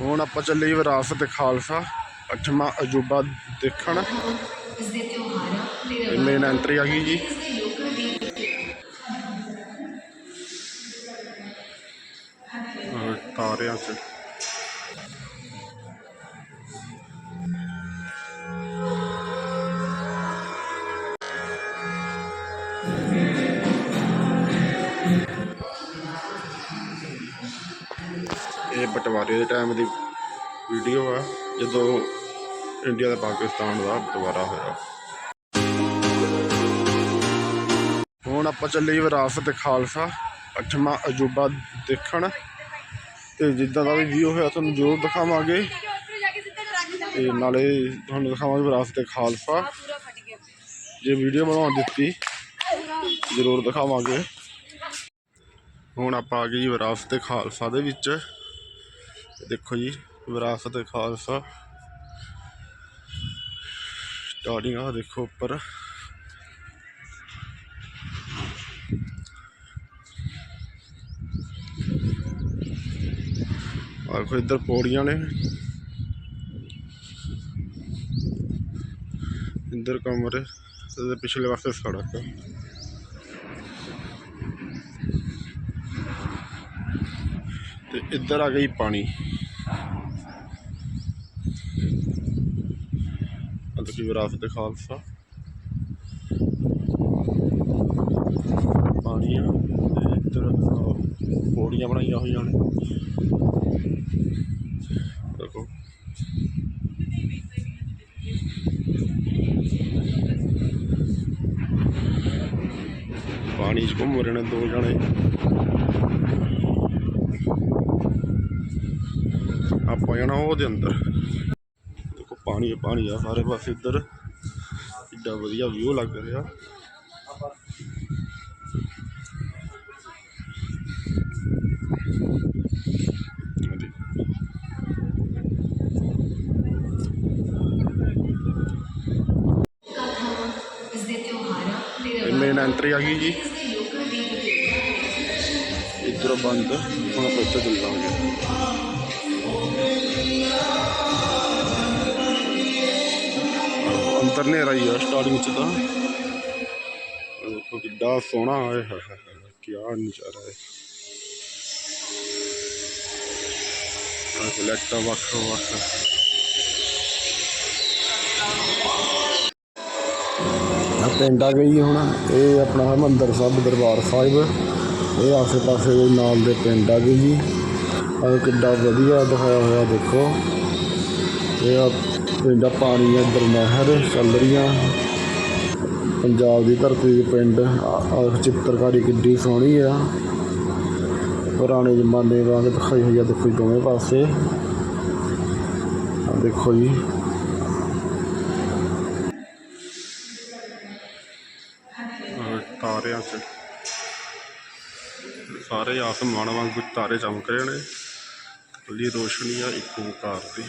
ਹੁਣ ਆਪਾਂ ਚੱਲੇ ਵਿਰਾਸਤ ਖਾਲਸਾ ਅੱਠਵਾਂ ਅਜੂਬਾ ਦੇਖਣ। ਇਸ ਦੇ ਤਿਉਹਾਰਾਂ ਤੇ ਮੇਨ ਐਂਟਰੀ ਆ ਗਈ ਜੀ। ਤਾਰਿਆਂ 'ਚ। ਇਹ ਬਟਵਾਰੇ ਦੇ ਟਾਈਮ ਦੀ ਵੀਡੀਓ ਆ, ਜਦੋਂ ਇੰਡੀਆ ਤੇ ਪਾਕਿਸਤਾਨ ਦਾ ਬਟਵਾਰਾ ਹੋਇਆ। ਹੁਣ ਆਪਾਂ ਚੱਲੇ ਵਿਰਾਸਤ ਖਾਲਸਾ, ਅੱਠਵਾਂ ਅਜੂਬਾ ਦੇਖਣ। ਤੇ ਜਿੱਦਾਂ ਦਾ ਵੀ ਵਿਊ ਹੋਇਆ, ਤੁਹਾਨੂੰ ਜ਼ਰੂਰ ਦਿਖਾਵਾਂਗੇ। ਤੇ ਨਾਲੇ ਤੁਹਾਨੂੰ ਦਿਖਾਵਾਂਗੇ ਵਿਰਾਸਤ ਤੇ ਖਾਲਸਾ। ਜੇ ਵੀਡੀਓ ਬਣਾਉਣ ਦਿੱਤੀ, ਜ਼ਰੂਰ ਦਿਖਾਵਾਂਗੇ। ਹੁਣ ਆਪਾਂ ਆ ਗਏ ਜੀ ਵਿਰਾਸਤ ਖਾਲਸਾ ਦੇ ਵਿੱਚ। ਦੇਖੋ ਜੀ, ਵਿਰਾਸਤ ਖਾਲਸਾ। ਸਟਾਰਟਿੰਗ ਦੇਖੋ ਉੱਪਰ। ਆਖੋ ਇੱਧਰ ਪੌੜੀਆਂ ਨੇ। ਇੱਧਰ ਕਮਰੇ, ਤੇ ਪਿਛਲੇ ਪਾਸੇ ਸੜਕ। ਹੈ ਤੇ ਇੱਧਰ ਆ ਗਈ ਪਾਣੀ। ਅੰਦਰ ਕੀ ਵਿਰਾਸਤ ਖਾਲਸਾ। ਪਾਣੀ ਆ, ਤੇ ਇੱਧਰ ਪੌੜੀਆਂ ਬਣਾਈਆਂ ਹੋਈਆਂ ਨੇ। ਦੇਖੋ। ਪਾਣੀ 'ਚ ਘੁੰਮ ਰਹੇ ਨੇ ਦੋ ਜਣੇ। ਆਪਾਂ ਜਾਣਾ ਉਹਦੇ ਅੰਦਰ। ਦੇਖੋ ਪਾਣੀ ਹੈ ਪਾਣੀ ਆ ਸਾਰੇ ਪਾਸੇ ਇੱਧਰ। ਇੱਡਾ ਵਧੀਆ ਵਿਊ ਲੱਗ ਰਿਹਾ। ਮੇਨ ਐਂਟਰੀ ਆ ਗਈ ਜੀ। ਇੱਧਰੋਂ ਬੰਦ ਹੁਣ ਆਪਾਂ ਇੱਥੇ ਚੱਲਾਂਗੇ। ਅੰਦਰ ਹਨੇਰਾ ਹੀ ਆ ਸਟਾਰਟਿੰਗ ਚ ਤਾਂ। ਦੇਖੋ ਕਿੱਡਾ ਸੋਹਣਾ ਹੈ ਕੀ ਨਜ਼ਾਰਾ ਹੈ ਆਹ ਲੈਟਾਂ ਵੱਖ ਵੱਖ ਆ ਪਿੰਡ ਆ ਗਈ ਹੁਣ। ਇਹ ਆਪਣਾ ਹਰਮੰਦਰ ਸਾਹਿਬ ਦਰਬਾਰ ਸਾਹਿਬ। ਇਹ ਆਸੇ ਪਾਸੇ ਦੇ ਨਾਲ ਦੇ ਪਿੰਡ ਆ ਗਏ ਜੀ। ਆ ਕਿੱਡਾ ਵਧੀਆ ਦਿਖਾਇਆ ਹੋਇਆ ਦੇਖੋ। ਇਹ ਆ ਪਿੰਡ ਪਾਣੀ ਆ ਇੱਧਰ ਨਹਿਰ ਚੱਲ ਰਹੀਆਂ ਪੰਜਾਬ ਦੀ ਧਰਤੀ ਦੇ ਪਿੰਡ। ਆ ਚਿੱਤਰਕਾਰੀ ਕਿੱਡੀ ਸੋਹਣੀ ਆ। ਪੁਰਾਣੇ ਜ਼ਮਾਨੇ ਵਾਂਗ ਦਿਖਾਈ ਹੋਈ ਆ ਦੇਖੋ ਜੀ ਦੋਵੇਂ ਪਾਸੇ। ਆ ਦੇਖੋ ਜੀ। ਤਾਰਿਆਂ 'ਚ। ਸਾਰੇ ਆਸਮਾਨ ਵਾਂਗੂ ਤਾਰੇ ਚਮਕ ਰਹੇ ਨੇ। ਖੁੱਲੀ ਰੋਸ਼ਨੀ ਆ ਇੱਕ ਓਂਕਾਰ ਦੀ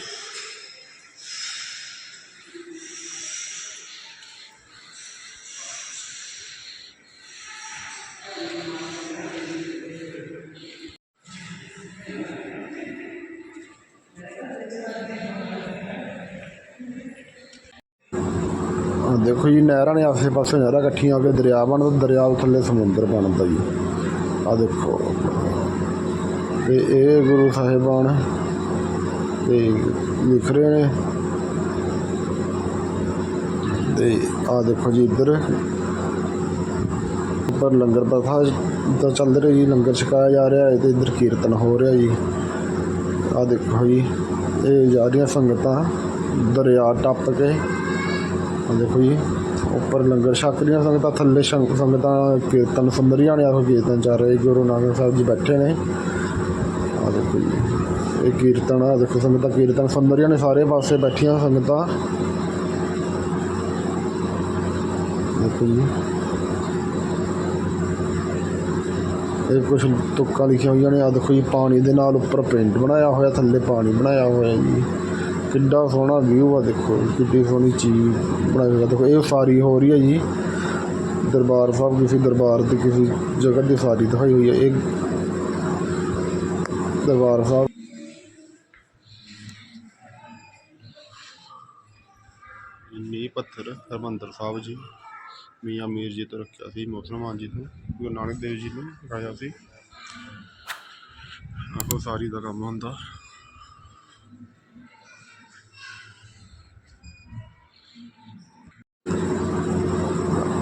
ਆਹ ਦੇਖੋ ਜੀ ਨਹਿਰਾਂ ਨੇ ਆਸੇ ਪਾਸੇ ਨਹਿਰਾਂ ਇਕੱਠੀਆਂ ਹੋ ਕੇ ਦਰਿਆ ਬਣਦਾ ਦਰਿਆ ਦੇ ਥੱਲੇ ਸਮੁੰਦਰ ਬਣਦਾ ਜੀ ਆ ਦੇਖੋ ਤੇ ਇਹ ਗੁਰੂ ਸਾਹਿਬਾਨ ਤੇ ਲਿਖ ਰਹੇ ਨੇ। ਤੇ ਆ ਦੇਖੋ ਜੀ ਇੱਧਰ। ਉੱਪਰ ਲੰਗਰ ਪ੍ਰਥਾ ਤਾਂ ਚੱਲ ਰਿਹਾ ਜੀ, ਲੰਗਰ ਛਕਾਇਆ ਜਾ ਰਿਹਾ ਹੈ ਤੇ ਇੱਧਰ ਕੀਰਤਨ ਹੋ ਰਿਹਾ ਜੀ। ਆ ਦੇਖੋ ਜੀ, ਇਹ ਜਾ ਰਹੀਆਂ ਸੰਗਤਾਂ ਦਰਿਆ ਟੱਪ ਕੇ। ਆ ਦੇਖੋ ਜੀ, ਉੱਪਰ ਲੰਗਰ ਛਕ ਰਹੀਆਂ ਸੰਗਤਾਂ, ਥੱਲੇ ਸੰਗਤਾਂ ਕੀਰਤਨ ਸੁਣ ਰਹੀਆਂ ਨੇ ਆਖੋ ਕੀਰਤਨ ਚੱਲ ਰਿਹਾ ਜੀ ਗੁਰੂ ਨਾਨਕ ਸਾਹਿਬ ਜੀ ਬੈਠੇ ਨੇ। ਇਹ ਕੀਰਤਨ ਆ, ਦੇਖੋ ਸੰਗਤਾਂ, ਕੀਰਤਨ ਸੁਣ ਰਹੀਆਂ ਨੇ ਸਾਰੇ ਪਾਸੇ ਬੈਠੀਆਂ ਸੰਗਤਾਂ। ਦੇਖੋ ਜੀ। ਇਹ ਕੁਝ ਤੁਕਾਂ ਲਿਖੀਆਂ ਹੋਈਆਂ ਨੇ ਆ ਦੇਖੋ ਜੀ, ਪਾਣੀ ਦੇ ਨਾਲ ਉੱਪਰ ਪਿੰਡ ਬਣਾਇਆ ਹੋਇਆ, ਥੱਲੇ ਪਾਣੀ ਬਣਾਇਆ ਹੋਇਆ ਜੀ। ਕਿੱਡਾ ਸੋਹਣਾ ਵਿਊ ਆ ਦੇਖੋ, ਕਿੱਡੀ ਸੋਹਣੀ ਚੀਜ਼ ਬਣਾਈ ਹੋਈ ਆ। ਦੇਖੋ, ਇਹ ਸਾਰੀ ਹੋ ਰਹੀ ਹੈ ਜੀ। ਦਰਬਾਰ ਸਾਹਿਬ, ਕਿਸੇ ਦਰਬਾਰ ਦੀ ਕਿਸੇ ਜਗ੍ਹਾ ਦੀ ਸਾਰੀ ਦਿਖਾਈ ਹੋਈ ਹੈ ਇਹ ਦਰਬਾਰ ਸਾਹਿਬ ਨੀ ਪੱਥਰ ਹਰਮੰਦਰ ਸਾਹਿਬ ਜੀ। ਮੀਆਂ ਮੀਰ ਜੀ ਤੋਂ ਰੱਖਿਆ ਸੀ ਮੋਹਤਰਮਾਨ ਜੀ ਤੋਂ ਗੁਰੂ ਨਾਨਕ ਦੇਵ ਜੀ ਨੇ ਰਾਇਆ ਸੀ। ਆਪੋ ਸਾਰੀ ਦਾ ਕੰਮ ਹੁੰਦਾ।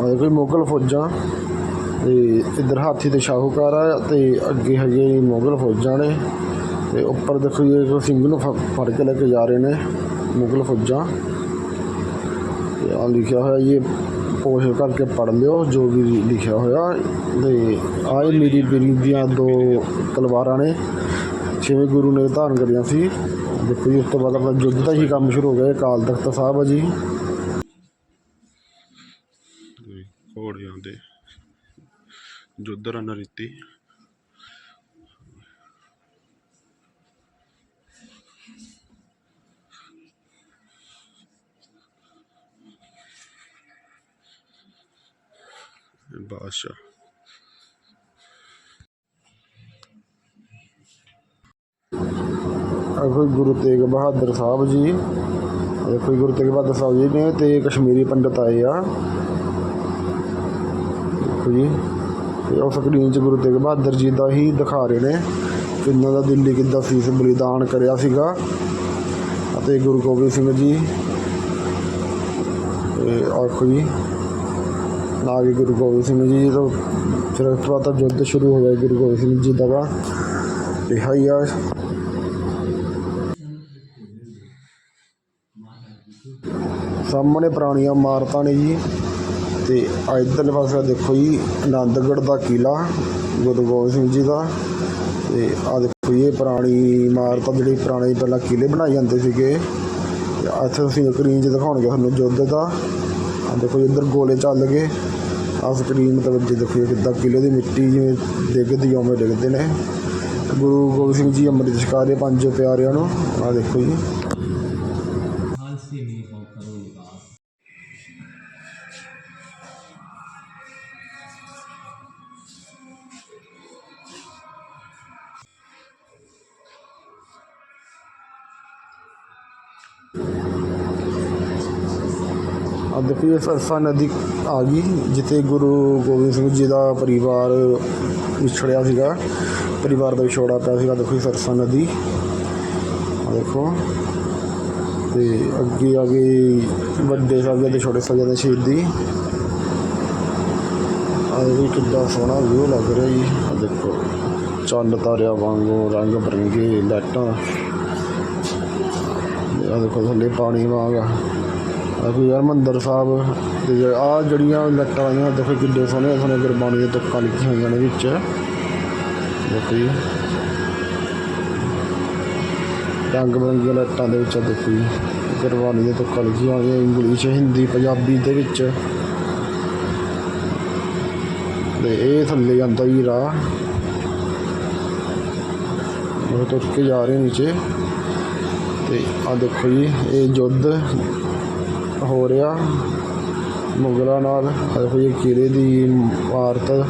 ਆਏ ਕੋਈ ਮੁਗਲ ਫੌਜਾਂ ਤੇ ਇੱਧਰ ਹਾਥੀ ਤੇ ਸ਼ਾਹੂਕਾਰ ਆ ਤੇ ਅੱਗੇ ਹੈਗੇ ਮੁਗਲ ਫੌਜਾਂ ਨੇ ਤੇ ਉੱਪਰ ਦੇਖੋ ਜੀ ਸਿੰਘ ਨੂੰ ਫੜ ਕੇ ਲੈ ਕੇ ਜਾ ਰਹੇ ਨੇ ਮੁਗਲ ਫੌਜਾਂ। ਤੇ ਆ ਲਿਖਿਆ ਹੋਇਆ ਇਹ ਪੋਸ਼ ਕਰਕੇ ਪੜ ਲਿਓ ਜੋ ਵੀ ਲਿਖਿਆ ਹੋਇਆ। ਤੇ ਆਏ ਮੇਰੀ ਬੀਰੀ ਦੀਆਂ ਦੋ ਤਲਵਾਰਾਂ ਨੇ, ਛੇਵੇਂ ਗੁਰੂ ਨੇ ਧਾਰਨ ਕਰੀਆਂ ਸੀ। ਦੇਖੋ ਜੀ, ਉਸ ਤੋਂ ਬਾਅਦ ਆਪਣਾ ਯੁੱਧ ਦਾ ਹੀ ਕੰਮ ਸ਼ੁਰੂ ਹੋ ਗਿਆ, ਇਹ ਅਕਾਲ ਤਖਤ ਸਾਹਿਬ ਆ ਜੀ। ਘੋੜਿਆਂ ਦੇ ਯੁੱਧ ਰਣਨੀਤੀ ਬਾਦਸ਼ਾਹ। ਆਹ ਕੋਈ ਗੁਰੂ ਤੇਗ ਬਹਾਦਰ ਸਾਹਿਬ ਜੀ ਕੋਈ ਗੁਰੂ ਤੇਗ ਬਹਾਦਰ ਸਾਹਿਬ ਜੀ ਨੇ ਤੇ ਕਸ਼ਮੀਰੀ ਪੰਡਤ ਆਏ ਆ। ਦੇਖੋ ਜੀ ਤੇ ਉਹ ਸਕਰੀਨ 'ਚ ਗੁਰੂ ਤੇਗ ਬਹਾਦਰ ਜੀ ਦਾ ਹੀ ਦਿਖਾ ਰਹੇ ਨੇ ਇਹਨਾਂ ਦਾ ਦਿੱਲੀ ਕਿੱਦਾਂ ਸੀਸ ਬਲੀਦਾਨ ਕਰਿਆ ਸੀਗਾ। ਅਤੇ ਗੁਰੂ ਗੋਬਿੰਦ ਸਿੰਘ ਜੀ ਆਖੋ ਜੀ ਨਾ ਗੁਰੂ ਗੋਬਿੰਦ ਸਿੰਘ ਜੀ ਤੋਂ ਫਿਰ ਉਸ ਤੋਂ ਬਾਅਦ ਤਾਂ ਯੁੱਧ ਸ਼ੁਰੂ ਹੋ ਗਿਆ, ਗੁਰੂ ਗੋਬਿੰਦ ਸਿੰਘ ਜੀ ਦਾ ਵਾ ਹੀ ਆ। ਸਾਹਮਣੇ ਪੁਰਾਣੀਆਂ ਇਮਾਰਤਾਂ ਨੇ ਜੀ। ਅਤੇ ਇੱਧਰਲੇ ਪਾਸੇ ਦੇਖੋ ਜੀ, ਆਨੰਦਗੜ੍ਹ ਦਾ ਕਿਲ੍ਹਾ, ਗੁਰੂ ਗੋਬਿੰਦ ਸਿੰਘ ਜੀ ਦਾ। ਤੇ ਆ ਦੇਖੋ ਜੀ, ਇਹ ਪੁਰਾਣੀ ਇਮਾਰਤ ਜਿਹੜੀ ਪੁਰਾਣੇ ਪਹਿਲਾਂ ਕਿਲੇ ਬਣਾਏ ਜਾਂਦੇ ਸੀਗੇ। ਤੇ ਇੱਥੇ ਤੁਸੀਂ ਸਕਰੀਨ 'ਚ ਦਿਖਾਉਣਗੇ ਤੁਹਾਨੂੰ ਯੁੱਧ ਦਾ। ਆ ਦੇਖੋ ਜੀ, ਇੱਧਰ ਗੋਲੇ ਚੱਲ ਗਏ। ਆ ਸਕਰੀਨ ਮਤਲਬ ਜੇ ਦੇਖੋ ਜੀ ਕਿੱਦਾਂ ਕਿਲੇ ਦੀ ਮਿੱਟੀ ਜਿਵੇਂ ਡਿੱਗਦੀ ਆ, ਉਵੇਂ ਡਿੱਗਦੇ ਨੇ। ਗੁਰੂ ਗੋਬਿੰਦ ਸਿੰਘ ਜੀ ਅੰਮ੍ਰਿਤ ਛਕਾਰੇ ਪੰਜ ਪਿਆਰਿਆਂ ਨੂੰ ਆ ਦੇਖੋ ਜੀ। ਦੇਖੋ ਸਰਸਾ ਨਦੀ ਆ ਗਈ, ਜਿੱਥੇ ਗੁਰੂ ਗੋਬਿੰਦ ਸਿੰਘ ਜੀ ਦਾ ਪਰਿਵਾਰ ਵਿਛੜਿਆ ਸੀਗਾ, ਪਰਿਵਾਰ ਦਾ ਵਿਛੋੜਾ ਪਿਆ ਸੀਗਾ, ਦੇਖੋ ਸਰਸਾ ਨਦੀ। ਆ ਦੇਖੋ। ਤੇ ਅੱਗੇ ਆ ਗਈ ਵੱਡੇ ਸਾਹਿਬ ਤੇ ਛੋਟੇ ਸਾਹਿਬ ਦੇ ਸ਼ਹੀਦੀ ਆ ਦੇਖੋ ਕਿੱਦਾਂ ਸੋਹਣਾ ਵਿਊ ਲੱਗ ਰਿਹਾ ਜੀ। ਆ ਦੇਖੋ, ਚੰਨ ਤਾਰਿਆਂ ਵਾਂਗੂ ਰੰਗ ਬਰੰਗੇ ਲਾਈਟਾਂ। ਆ ਦੇਖੋ, ਥੱਲੇ ਪਾਣੀ ਵਾਂਗ ਆ ਕੋਈ ਹਰਿਮੰਦਰ ਸਾਹਿਬ ਤੇ ਆ ਜਿਹੜੀਆਂ ਲੱਟਾਂ ਆਈਆਂ ਦੇਖੋ ਕਿੱਡੇ ਸੋਹਣੇ ਸੋਹਣੇ ਗੁਰਬਾਣੀ ਦੇ ਤੁਕਾਂ ਲਿਖੀਆਂ ਹੋਈਆਂ ਨੇ ਵਿੱਚ। ਦੇਖੋ ਜੀ। ਰੰਗ ਬਰੰਗੀਆਂ ਲੱਟਾਂ ਦੇ ਵਿੱਚ ਦੇਖੋ ਜੀ। ਗੁਰਬਾਣੀ ਦੇ ਤੁਕਾਂ ਲਿਖੀਆਂ ਹੋਈਆਂ ਇੰਗਲਿਸ਼, ਹਿੰਦੀ, ਪੰਜਾਬੀ ਦੇ ਵਿੱਚ। ਤੇ ਇਹ ਥੱਲੇ ਜਾਂਦਾ ਜੀ ਰਾਹ। ਉਹ ਤੁਰ ਕੇ ਜਾ ਰਹੇ ਨੀਚੇ। ਤੇ ਆ ਦੇਖੋ ਜੀ, ਇਹ ਯੁੱਧ ਹੋ ਰਿਹਾ। ਮੁਗਲਾਂ ਨਾਲ ਆਹ ਦੇਖੋ ਜੀ ਕਿਲੇ ਦੀ ਇਮਾਰਤ।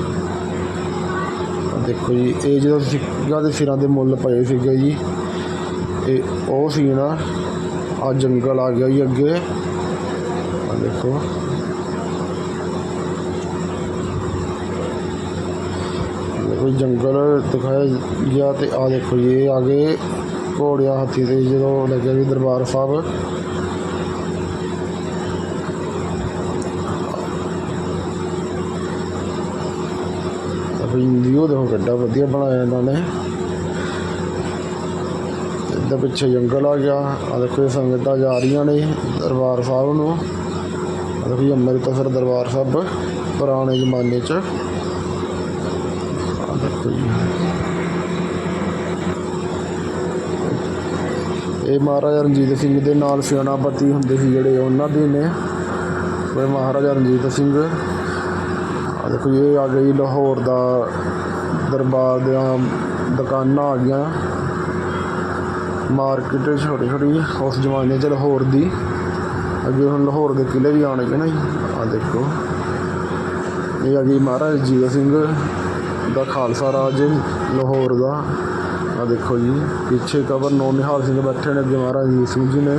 ਦੇਖੋ ਜੀ, ਇਹ ਜਦੋਂ ਸਿੱਖਾਂ ਦੇ ਸਿਰਾਂ ਦੇ ਮੁੱਲ ਪਏ ਸੀਗੇ ਜੀ, ਇਹ ਉਹ ਸੀ ਨਾ, ਆ ਜੰਗਲ ਆ ਗਿਆ ਜੀ ਅੱਗੇ। ਆ ਦੇਖੋ। ਦੇਖੋ ਜੀ, ਜੰਗਲ ਦਿਖਾਇਆ ਗਿਆ ਤੇ ਆ ਦੇਖੋ ਜੀ, ਇਹ ਆ ਗਏ ਘੋੜਿਆ ਹਾਥੀ ਤੇ ਜਦੋਂ ਲੱਗਿਆ ਜੀ ਦਰਬਾਰ ਸਾਹਿਬ। ਵੀਡੀਓ ਦੇਖੋ ਕਿੱਡਾ ਵਧੀਆ ਬਣਾਇਆ ਇਹਨਾਂ ਨੇ। ਇੱਧਰ ਪਿੱਛੇ ਜੰਗਲ ਆ ਗਿਆ। ਆ ਦੇਖੋ, ਇਹ ਸੰਗਤਾਂ ਜਾ ਰਹੀਆਂ ਨੇ ਦਰਬਾਰ ਸਾਹਿਬ ਨੂੰ। ਦੇਖੋ ਜੀ, ਅੰਮ੍ਰਿਤਸਰ ਦਰਬਾਰ ਸਾਹਿਬ, ਪੁਰਾਣੇ ਜ਼ਮਾਨੇ 'ਚ। ਇਹ ਮਹਾਰਾਜਾ ਰਣਜੀਤ ਸਿੰਘ ਦੇ ਨਾਲ ਸੈਨਾਪਤੀ ਹੁੰਦੇ ਸੀ ਜਿਹੜੇ, ਉਹਨਾਂ ਦੇ ਨੇ। ਕੋਈ ਮਹਾਰਾਜਾ ਰਣਜੀਤ ਸਿੰਘ ਦੇਖੋ ਜੀ, ਇਹ ਆ ਗਈ ਲਾਹੌਰ ਦਾ ਦਰਬਾਰ ਦੀਆਂ ਦੁਕਾਨਾਂ ਆ ਗਈਆਂ। ਮਾਰਕੀਟ ਛੋਟੀ ਛੋਟੀ ਉਸ ਜ਼ਮਾਨੇ 'ਚ ਲਾਹੌਰ ਦੀ। ਅੱਗੇ ਹੁਣ ਲਾਹੌਰ ਦੇ ਕਿਲੇ ਵੀ ਆਉਣਗੇ ਨਾ ਜੀ। ਆ ਦੇਖੋ। ਇਹ ਆ ਗਈ ਮਹਾਰਾਜਾ ਜੀਤ ਸਿੰਘ ਦਾ ਖਾਲਸਾ ਰਾਜ ਲਾਹੌਰ ਦਾ। ਆ ਦੇਖੋ ਜੀ ਪਿੱਛੇ ਕਬਰ ਨੌ ਨਿਹਾਲ ਸਿੰਘ ਬੈਠੇ ਨੇ ਅੱਗੇ ਮਹਾਰਾਜਾ ਜੀਤ ਸਿੰਘ ਜੀ ਨੇ।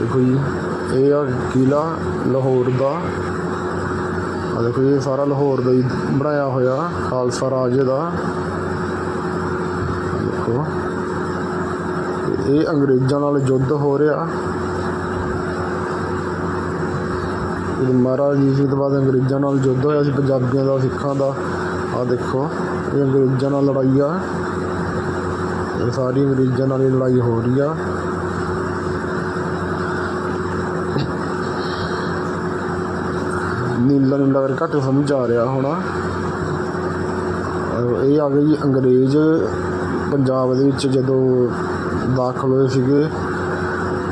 ਦੇਖੋ ਜੀ ਇਹ ਆ ਕਿਲਾ ਲਾਹੌਰ ਦਾ। ਆ ਦੇਖੋ ਜੀ, ਇਹ ਸਾਰਾ ਲਾਹੌਰ ਦਾ ਹੀ ਬਣਾਇਆ ਹੋਇਆ ਖਾਲਸਾ ਰਾਜ ਦਾ। ਦੇਖੋ ਇਹ ਅੰਗਰੇਜ਼ਾਂ ਨਾਲ ਯੁੱਧ ਹੋ ਰਿਹਾ। ਜਦੋਂ ਮਹਾਰਾਜ ਜੀ ਸੀ ਤੋਂ ਬਾਅਦ ਅੰਗਰੇਜ਼ਾਂ ਨਾਲ ਯੁੱਧ ਹੋਇਆ ਸੀ ਪੰਜਾਬੀਆਂ ਦਾ ਸਿੱਖਾਂ ਦਾ। ਆ ਦੇਖੋ ਇਹ ਅੰਗਰੇਜ਼ਾਂ ਨਾਲ ਲੜਾਈ ਆ। ਇਹ ਸਾਰੀ ਅੰਗਰੇਜ਼ਾਂ ਨਾਲ ਲੜਾਈ ਹੋ ਰਹੀ ਆ। ਨੀਲਾ ਨੀਲਾ ਕਰਕੇ ਘੱਟ ਸਮਝ ਆ ਰਿਹਾ ਹੋਣਾ। ਇਹ ਆ ਗਈ ਅੰਗਰੇਜ਼ ਪੰਜਾਬ ਦੇ ਵਿੱਚ ਜਦੋਂ ਦਾਖਲ ਹੋਏ ਸੀਗੇ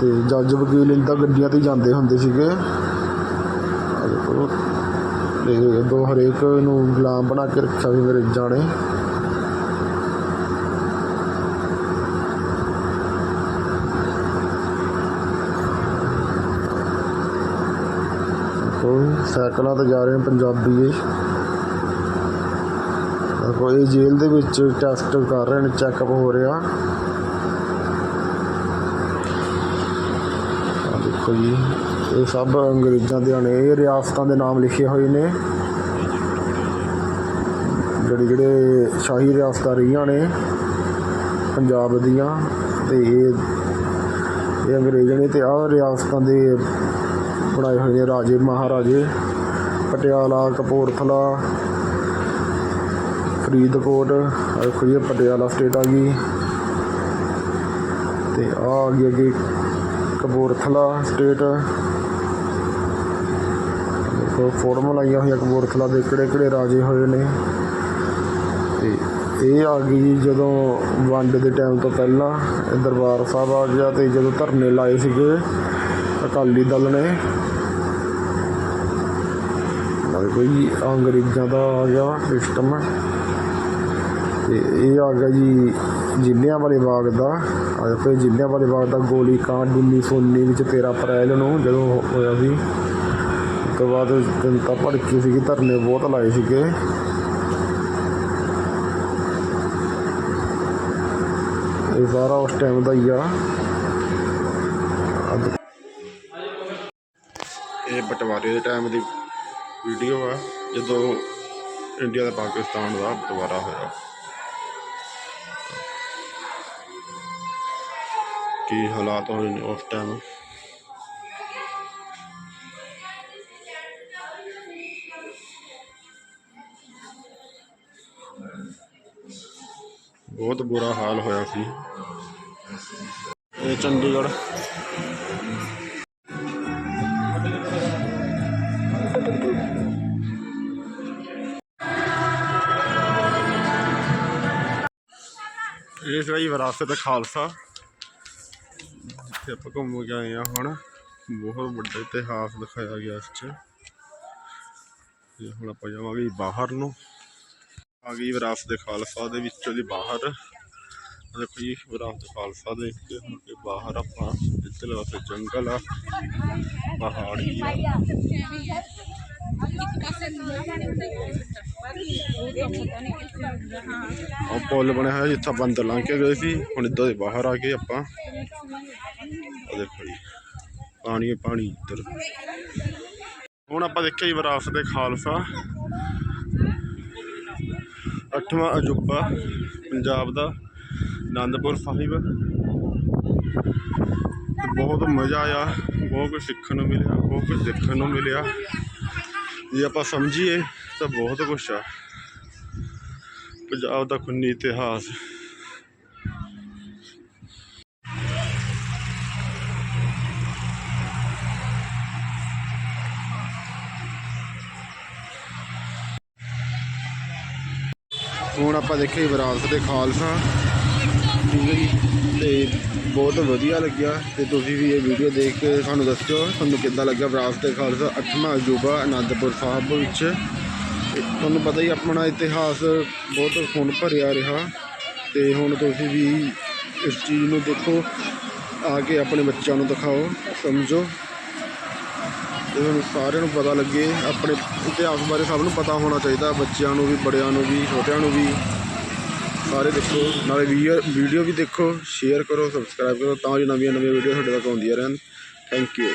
ਤੇ ਜੱਜ ਵਕੀਲ ਇੰਦਾ ਗੱਡੀਆਂ ਤੇ ਜਾਂਦੇ ਹੁੰਦੇ ਸੀਗੇ। ਆਹ ਦੇਖੋ ਤੇ ਦੋ ਹਰੇਕ ਨੂੰ ਗੁਲਾਮ ਬਣਾ ਕੇ ਰੱਖਿਆ ਸੀ ਅੰਗਰੇਜ਼ਾਂ ਨੇ ਕੋਈ ਸਾਈਕਲਾਂ ਤੇ ਜਾ ਰਹੇ ਨੇ ਪੰਜਾਬੀ ਇਹ ਦੇਖੋ, ਇਹ ਜੇਲ੍ਹ ਦੇ ਵਿੱਚ ਟੈਸਟ ਕਰ ਰਹੇ ਨੇ ਚੈੱਕਅਪ ਹੋ ਰਿਹਾ। ਦੇਖੋ ਜੀ, ਇਹ ਸਭ ਅੰਗਰੇਜ਼ਾਂ ਦੇ ਨੇ ਇਹ ਰਿਆਸਤਾਂ ਦੇ ਨਾਮ ਲਿਖੇ ਹੋਏ ਨੇ। ਜਿਹੜੇ ਜਿਹੜੇ ਸ਼ਾਹੀ ਰਿਆਸਤਾਂ ਰਹੀਆਂ ਨੇ, ਪੰਜਾਬ ਦੀਆਂ, ਤੇ ਇਹ ਇਹ ਅੰਗਰੇਜ਼ ਨੇ ਤੇ ਆਹ ਰਿਆਸਤਾਂ ਦੇ ਬਣਾਏ ਹੋਏ ਨੇ ਰਾਜੇ, ਮਹਾਰਾਜੇ ਪਟਿਆਲਾ, ਕਪੂਰਥਲਾ, ਫਰੀਦਕੋਟ, ਆਹ ਦੇਖੋ ਜੀ ਪਟਿਆਲਾ ਸਟੇਟ ਆ ਗਈ। ਤੇ ਆ ਆ ਗਈ ਅੱਗੇ ਕਪੂਰਥਲਾ ਸਟੇਟ ਦੇਖੋ, ਫੋਟੋਆਂ ਲਾਈਆਂ ਹੋਈਆਂ ਕਪੂਰਥਲਾ ਦੇ ਕਿਹੜੇ ਕਿਹੜੇ ਰਾਜੇ ਹੋਏ ਨੇ। ਤੇ ਇਹ ਆ ਗਈ ਜੀ ਜਦੋਂ ਵੰਡ ਦੇ ਟਾਈਮ ਤੋਂ ਪਹਿਲਾਂ ਦਰਬਾਰ ਸਾਹਿਬ ਆ ਗਿਆ ਤੇ ਜਦੋਂ ਧਰਨੇ ਲਾਏ ਸੀਗੇ ਅਕਾਲੀ ਦਲ ਨੇ। ਨਾਲ ਕੋਈ ਅੰਗਰੇਜ਼ਾਂ ਦਾ ਆ ਗਿਆ ਸਿਸਟਮ ਤੇ ਇਹ ਆ ਗਿਆ ਜੀ ਜ਼ਿਲ੍ਹਿਆਂ ਵਾਲੇ ਬਾਗ ਦਾ। ਆ ਦੇਖੋ ਇਹ ਜ਼ਿਲ੍ਹਿਆਂ ਵਾਲੇ ਬਾਗ ਦਾ ਗੋਲੀ ਕਾਂਡ 1919 ਵਿੱਚ 13 ਅਪ੍ਰੈਲ ਨੂੰ ਜਦੋਂ ਹੋਇਆ ਸੀ। ਉਸ ਤੋਂ ਬਾਅਦ ਜਨਤਾ ਭੜਕੀ ਸੀਗੀ, ਧਰਨੇ ਬਹੁਤ ਲਾਏ ਸੀਗੇ। ਇਹ ਸਾਰਾ ਉਸ ਟਾਈਮ ਦਾ ਹੀ ਆ। ਇਹ ਬਟਵਾਰੇ ਦੇ ਟਾਈਮ ਦੀ ਵੀਡੀਓ ਆ, ਜਦੋਂ ਇੰਡੀਆ ਤੇ ਪਾਕਿਸਤਾਨ ਦਾ ਬਟਵਾਰਾ ਹੋਇਆ। ਕੀ ਹਾਲਾਤ ਹੋਏ ਨੇ ਉਸ ਟਾਈਮ ਬਹੁਤ ਬੁਰਾ ਹਾਲ ਹੋਇਆ ਸੀ। ਇਹ ਚੰਡੀਗੜ੍ਹ ਇਹ ਸੀਗਾ ਜੀ ਵਿਰਾਸਤ ਖਾਲਸਾ। ਜਿੱਥੇ ਆਪਾਂ ਘੁੰਮ ਕੇ ਆਏ ਆ ਹੁਣ। ਬਹੁਤ ਵੱਡਾ ਇਤਿਹਾਸ ਦਿਖਾਇਆ ਗਿਆ ਇਸ 'ਚ। ਤੇ ਹੁਣ ਆਪਾਂ ਜਾਵਾਂਗੇ ਬਾਹਰ ਨੂੰ। ਆ ਗਈ ਵਿਰਾਸਤ ਖਾਲਸਾ ਦੇ ਵਿੱਚੋਂ ਦੀ ਬਾਹਰ। ਦੇਖੋ ਜੀ, ਵਿਰਾਸਤ ਖਾਲਸਾ ਦੇ ਕੇ ਹੁਣ ਬਾਹਰ ਆਪਾਂ ਇੱਧਰ ਵਾਸਤੇ ਜੰਗਲ ਆ। ਪਹਾੜੀ ਆ। ਉਹ ਪੁੱਲ ਬਣਿਆ ਹੋਇਆ ਜਿੱਥੇ ਆਪਾਂ ਲੰਘ ਕੇ ਗਏ ਸੀ, ਹੁਣ ਇੱਧਰ ਦੇ ਬਾਹਰ ਆ ਗਏ ਆਪਾਂ। ਉਹ ਦੇਖੋ ਜੀ, ਪਾਣੀ ਪਾਣੀ ਇੱਧਰ। ਹੁਣ ਆਪਾਂ ਦੇਖਿਆ ਜੀ ਵਿਰਾਸਤ ਦੇ ਖਾਲਸਾ। ਅੱਠਵਾਂ ਅਜੂਬਾ, ਪੰਜਾਬ ਦਾ, ਆਨੰਦਪੁਰ ਸਾਹਿਬ। ਬਹੁਤ ਮਜ਼ਾ ਆਇਆ, ਬਹੁਤ ਕੁਝ ਸਿੱਖਣ ਨੂੰ ਮਿਲਿਆ, ਬਹੁਤ ਕੁਝ ਦੇਖਣ ਨੂੰ ਮਿਲਿਆ। ਜੇ ਆਪਾਂ ਸਮਝੀਏ ਤਾਂ ਬਹੁਤ ਕੁਝ ਆ। ਪੰਜਾਬ ਦਾ ਖੁੰਨੀ ਇਤਿਹਾਸ। ਹੁਣ ਆਪਾਂ ਦੇਖਿਆ ਵਿਰਾਸਤ ਦੇ ਖਾਲਸਾ। ਠੀਕ ਹੈ ਜੀ। ਤੇ ਬਹੁਤ ਵਧੀਆ ਲੱਗਿਆ। ਤੇ ਤੁਸੀਂ ਵੀ ਇਹ ਵੀਡੀਓ ਦੇਖ ਕੇ ਸਾਨੂੰ ਦੱਸਿਓ, ਤੁਹਾਨੂੰ ਕਿੱਦਾਂ ਲੱਗਿਆ ਵਿਰਾਸਤ ਖਾਲਸਾ? ਅੱਠਵਾਂ ਅਜੂਬਾ ਅਨੰਦਪੁਰ ਸਾਹਿਬ ਵਿੱਚ। ਤੁਹਾਨੂੰ ਪਤਾ ਹੀ ਆਪਣਾ ਇਤਿਹਾਸ ਬਹੁਤ ਖੂਨ ਭਰਿਆ ਰਿਹਾ। ਤੇ ਹੁਣ ਤੁਸੀਂ ਵੀ ਇਸ ਚੀਜ਼ ਨੂੰ ਦੇਖੋ। ਆ ਕੇ ਆਪਣੇ ਬੱਚਿਆਂ ਨੂੰ ਦਿਖਾਓ, ਸਮਝੋ। ਤੇ ਤੁਹਾਨੂੰ ਸਾਰਿਆਂ ਨੂੰ ਪਤਾ ਲੱਗੇ, ਆਪਣੇ ਇਤਿਹਾਸ ਬਾਰੇ ਸਭ ਨੂੰ ਪਤਾ ਹੋਣਾ ਚਾਹੀਦਾ। ਬੱਚਿਆਂ ਨੂੰ ਵੀ, ਬੜਿਆਂ ਨੂੰ ਵੀ, ਛੋਟਿਆਂ ਨੂੰ ਵੀ। ਸਾਰੇ ਦੇਖੋ, ਨਾਲੇ ਵੀਡੀਓ ਵੀਡੀਓ ਵੀ ਦੇਖੋ ਸ਼ੇਅਰ ਕਰੋ ਸਬਸਕ੍ਰਾਈਬ ਕਰੋ, ਤਾਂ ਜੋ ਨਵੀਆਂ ਨਵੀਆਂ ਵੀਡੀਓ ਤੁਹਾਡੇ ਤੱਕ ਆਉਂਦੀਆਂ ਰਹਿਣ। Thank you